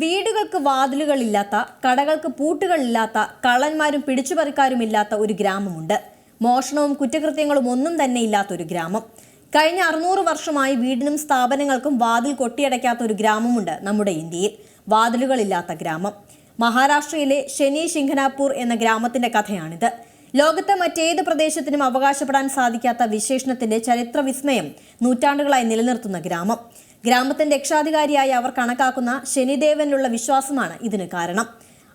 വീടുകൾക്ക് വാതിലുകളില്ലാത്ത കടകൾക്ക് പൂട്ടുകളില്ലാത്ത കള്ളന്മാരും പിടിച്ചുപറിക്കാരുമില്ലാത്ത ഒരു ഗ്രാമമുണ്ട്. മോഷണവും കുറ്റകൃത്യങ്ങളും ഒന്നും തന്നെ ഇല്ലാത്ത ഒരു ഗ്രാമം. കഴിഞ്ഞ അറുന്നൂറ് വർഷമായി വീടിനും സ്ഥാപനങ്ങൾക്കും വാതിൽ കൊട്ടിയടയ്ക്കാത്ത ഒരു ഗ്രാമമുണ്ട് നമ്മുടെ ഇന്ത്യയിൽ. വാതിലുകളില്ലാത്ത ഗ്രാമം. മഹാരാഷ്ട്രയിലെ ശനി ശിംഖനാപൂർ എന്ന ഗ്രാമത്തിന്റെ കഥയാണിത്. ലോകത്തെ മറ്റേത് പ്രദേശത്തിനും അവകാശപ്പെടാൻ സാധിക്കാത്ത വിശേഷണത്തിന്റെ ചരിത്ര വിസ്മയം നൂറ്റാണ്ടുകളായി നിലനിർത്തുന്ന ഗ്രാമം. ഗ്രാമത്തിന്റെ രക്ഷാധികാരിയായി അവർ കണക്കാക്കുന്ന ശനിദേവനിലുള്ള വിശ്വാസമാണ് ഇതിന് കാരണം.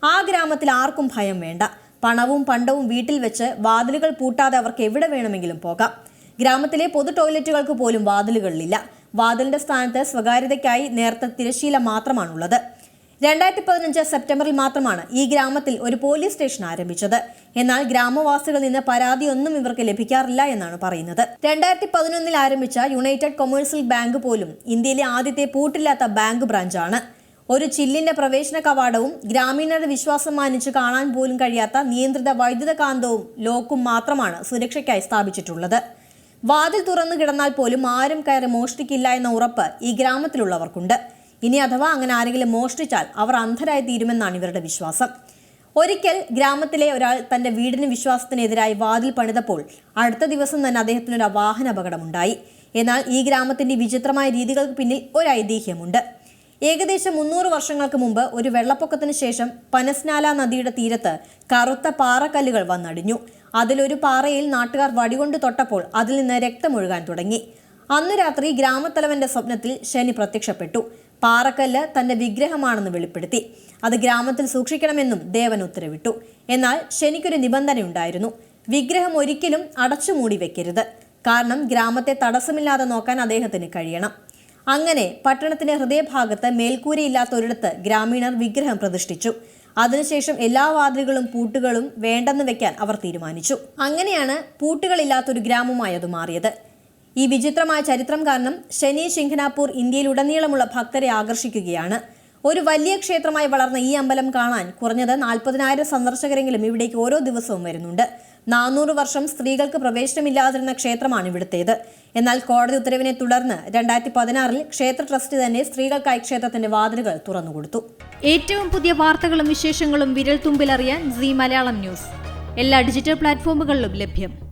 ആ ഗ്രാമത്തിൽ ആർക്കും ഭയം വേണ്ട. പണവും പണ്ടവും വീട്ടിൽ വെച്ച് വാതിലുകൾ പൂട്ടാതെ അവർക്ക് എവിടെ വേണമെങ്കിലും പോകാം. ഗ്രാമത്തിലെ പൊതു ടോയ്ലറ്റുകൾക്ക് പോലും വാതിലുകളിലില്ല വാതിലിന്റെ സ്ഥാനത്ത് സ്വകാര്യതയ്ക്കായി നേരത്തെ തിരശീല മാത്രമാണുള്ളത്. രണ്ടായിരത്തി പതിനഞ്ച് സെപ്റ്റംബറിൽ മാത്രമാണ് ഈ ഗ്രാമത്തിൽ ഒരു പോലീസ് സ്റ്റേഷൻ ആരംഭിച്ചത്. എന്നാൽ ഗ്രാമവാസികളിൽ നിന്ന് പരാതിയൊന്നും ഇവർക്ക് ലഭിക്കാറില്ല എന്നാണ് പറയുന്നത്. രണ്ടായിരത്തി പതിനൊന്നിൽ ആരംഭിച്ച യുണൈറ്റഡ് കൊമേഴ്സ്യൽ ബാങ്ക് പോലും ഇന്ത്യയിലെ ആദ്യത്തെ പൂട്ടില്ലാത്ത ബാങ്ക് ബ്രാഞ്ചാണ്. ഒരു ചില്ലിന്റെ പ്രവേശന കവാടവും ഗ്രാമീണരുടെ വിശ്വാസം മാനിച്ച് കാണാൻ പോലും കഴിയാത്ത നിയന്ത്രിത വൈദ്യുത കാന്തവും ലോക്കും മാത്രമാണ് സുരക്ഷയ്ക്കായി സ്ഥാപിച്ചിട്ടുള്ളത്. വാതിൽ തുറന്നു കിടന്നാൽ പോലും ആരും കയറി മോഷ്ടിക്കില്ല എന്ന ഉറപ്പ് ഈ ഗ്രാമത്തിലുള്ളവർക്കുണ്ട്. ഇനി അഥവാ അങ്ങനെ ആരെങ്കിലും മോഷ്ടിച്ചാൽ അവർ അന്ധരായി തീരുമെന്നാണ് ഇവരുടെ വിശ്വാസം. ഒരിക്കൽ ഗ്രാമത്തിലെ ഒരാൾ തന്റെ വീടിന് വിശ്വാസത്തിനെതിരായി വാതിൽ പണിതപ്പോൾ അടുത്ത ദിവസം തന്നെ അദ്ദേഹത്തിനൊരു വാഹന അപകടമുണ്ടായി എന്നാൽ ഈ ഗ്രാമത്തിന്റെ വിചിത്രമായ രീതികൾക്ക് പിന്നിൽ ഒരു ഐതിഹ്യമുണ്ട്. ഏകദേശം മുന്നൂറ് വർഷങ്ങൾക്ക് മുമ്പ് ഒരു വെള്ളപ്പൊക്കത്തിന് ശേഷം പനസ്നാല നദിയുടെ തീരത്ത് കറുത്ത പാറക്കല്ലുകൾ വന്നടിഞ്ഞു. അതിലൊരു പാറയിൽ നാട്ടുകാർ വടികൊണ്ട് തൊട്ടപ്പോൾ അതിൽ നിന്ന് രക്തമൊഴുകാൻ തുടങ്ങി. അന്ന് രാത്രി ഗ്രാമത്തലവന്റെ സ്വപ്നത്തിൽ ശനി പ്രത്യക്ഷപ്പെട്ടു. പാറക്കല്ല് തന്റെ വിഗ്രഹമാണെന്ന് വെളിപ്പെടുത്തി. അത് ഗ്രാമത്തിൽ സൂക്ഷിക്കണമെന്നും ദേവൻ ഉത്തരവിട്ടു. എന്നാൽ ശനിക്കൊരു നിബന്ധനയുണ്ടായിരുന്നു. വിഗ്രഹം ഒരിക്കലും അടച്ചു മൂടി വെക്കരുത്. കാരണം ഗ്രാമത്തെ തടസ്സമില്ലാതെ നോക്കാൻ അദ്ദേഹത്തിന് കഴിയണം. അങ്ങനെ പട്ടണത്തിന്റെ ഹൃദയഭാഗത്ത് മേൽക്കൂരയില്ലാത്ത ഒരിടത്ത് ഗ്രാമീണർ വിഗ്രഹം പ്രതിഷ്ഠിച്ചു. അതിനുശേഷം എല്ലാ വാതിലുകളും പൂട്ടുകളും വേണ്ടെന്ന് വെക്കാൻ അവർ തീരുമാനിച്ചു. അങ്ങനെയാണ് പൂട്ടുകളില്ലാത്തൊരു ഗ്രാമമായി അത് മാറിയത്. ഈ വിചിത്രമായ ചരിത്രം കാരണം ശനി ശിംഖനാപൂർ ഇന്ത്യയിലുടനീളമുള്ള ഭക്തരെ ആകർഷിക്കുകയാണ്. ഒരു വലിയ ക്ഷേത്രമായി വളർന്ന ഈ അമ്പലം കാണാൻ കുറഞ്ഞത് നാൽപ്പതിനായിരം സന്ദർശകരെങ്കിലും ഇവിടേക്ക് ഓരോ ദിവസവും വരുന്നുണ്ട്. നാനൂറ് വർഷം സ്ത്രീകൾക്ക് പ്രവേശനമില്ലാതിരുന്ന ക്ഷേത്രമാണ് ഇവിടുത്തേത്. എന്നാൽ കോടതി ഉത്തരവിനെ തുടർന്ന് രണ്ടായിരത്തി പതിനാറിൽ ക്ഷേത്ര ട്രസ്റ്റ് തന്നെ സ്ത്രീകൾക്കായി ക്ഷേത്രത്തിന്റെ വാതിലുകൾ തുറന്നുകൊടുത്തു. ഏറ്റവും പുതിയ വാർത്തകളും വിശേഷങ്ങളും വിരൽ തുമ്പിലറിയാൻ സി മലയാളം ന്യൂസ്. എല്ലാ ഡിജിറ്റൽ പ്ലാറ്റ്ഫോമുകളിലും ലഭ്യം.